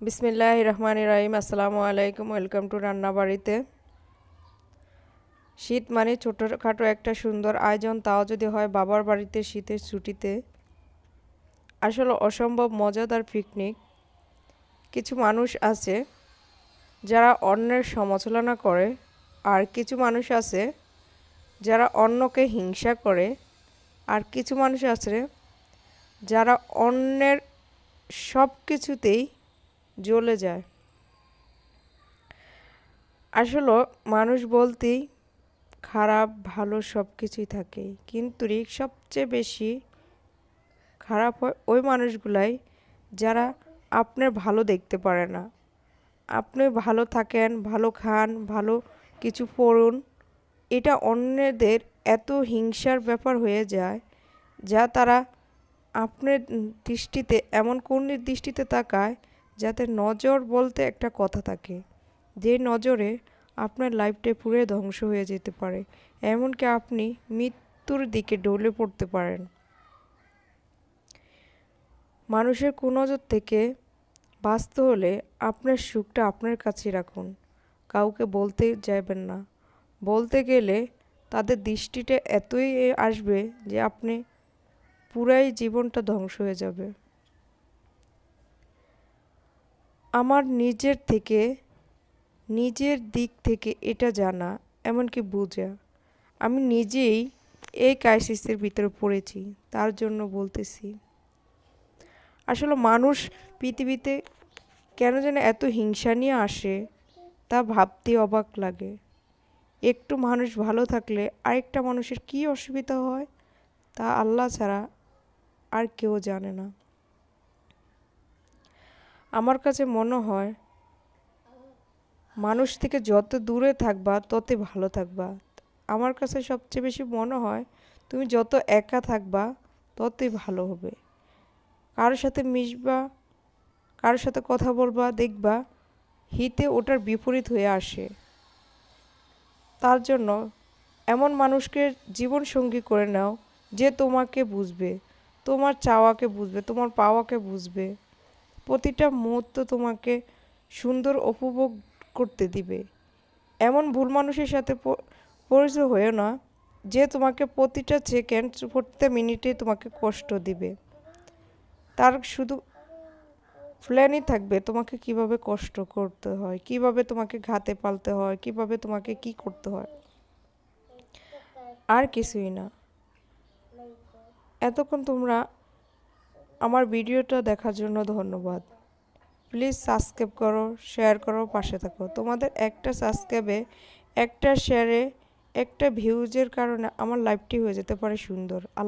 বিসমিল্লাহ রহমান রাহিম আসসালামু আলাইকুম, ওয়েলকাম টু রান্না বাড়িতে শীত মানে ছোটোখাটো একটা সুন্দর আয়োজন, তাও যদি হয় বাবার বাড়িতে শীতের ছুটিতে। আসলে অসম্ভব মজাদার পিকনিক। কিছু মানুষ আছে যারা অন্যের সমালোচনা করে, আর কিছু মানুষ আছে যারা অন্যকে হিংসা করে, আর কিছু মানুষ আছে যারা অন্যের সব কিছুতেই জ্বলে যায়। আসলে মানুষ বলতেই খারাপ, ভালো সব কিছুই থাকে। কিন্তু রিক সবচেয়ে বেশি খারাপ হয় ওই মানুষগুলাই যারা আপনার ভালো দেখতে পারে না। আপনি ভালো থাকেন, ভালো খান, ভালো কিছু পড়ুন, এটা অন্যদের এত হিংসার ব্যাপার হয়ে যায় যা তারা আপনার দৃষ্টিতে, এমন কোন দৃষ্টিতে তাকায় যাতে নজর বলতে একটা কথা থাকে। যে নজরে আপনার লাইফটা পুরে ধ্বংস হয়ে যেতে পারে, এমনকি আপনি মৃত্যুর দিকে ডলে পড়তে পারেন। মানুষের কুনজর থেকে বাঁচতে হলে আপনার সুখটা আপনার কাছে রাখুন। কাউকে বলতে যাবেন না। বলতে গেলে তাদের দৃষ্টিটা এতই আসবে যে আপনি পুরাই জীবনটা ধ্বংস হয়ে যাবে। আমার নিজের থেকে, নিজের দিক থেকে এটা জানা, এমনকি বোঝা। আমি নিজেই এই ক্রাইসিসের ভিতরে পড়েছি, তার জন্য বলতেছি। আসলে মানুষ পৃথিবীতে কেন যেন এত হিংসা নিয়ে আসে, তা ভাবতে অবাক লাগে। একটু মানুষ ভালো থাকলে আরেকটা মানুষের কী অসুবিধা হয়, তা আল্লাহ ছাড়া আর কেউ জানে না। আমার কাছে মনে হয়, মানুষ থেকে যত দূরে থাকবা তত ভালো থাকবা। আমার কাছে সবচেয়ে বেশি মনে হয়, তুমি যত একা থাকবা, ততই ভালো হবে। কারোর সাথে মিশবা কারোর সাথে কথা বলবা, দেখবা, হিতে ওটার বিপরীত হয়ে আসে। তার জন্য এমন মানুষকে জীবন সঙ্গী করে নাও, যে তোমাকে বুঝবে, তোমার চাওয়াকে বুঝবে, তোমার পাওয়াকে বুঝবে। প্রতিটা মুহূর্ত তোমাকে সুন্দর উপভোগ করতে দিবে। এমন ভুল মানুষের সাথে পরিচয় হয়েও না, যে তোমাকে প্রতিটা সেকেন্ড প্রতিটা মিনিটে তোমাকে কষ্ট দিবে। তার শুধু প্ল্যানই থাকবে তোমাকে কীভাবে কষ্ট করতে হয়, কীভাবে তোমাকে ঘাতে পালতে হয়, কীভাবে তোমাকে কি করতে হয়। আর কিছুই না। এতক্ষণ তোমরা আমার ভিডিওটা দেখার জন্য ধন্যবাদ। প্লিজ সাবস্ক্রাইব করো, শেয়ার করো, পাশে থাকো। তোমাদের একটা সাবস্ক্রাইবে, একটা শেয়ারে, একটা ভিউজের কারণে আমার লাইফটি হয়ে যেতে পারে সুন্দর।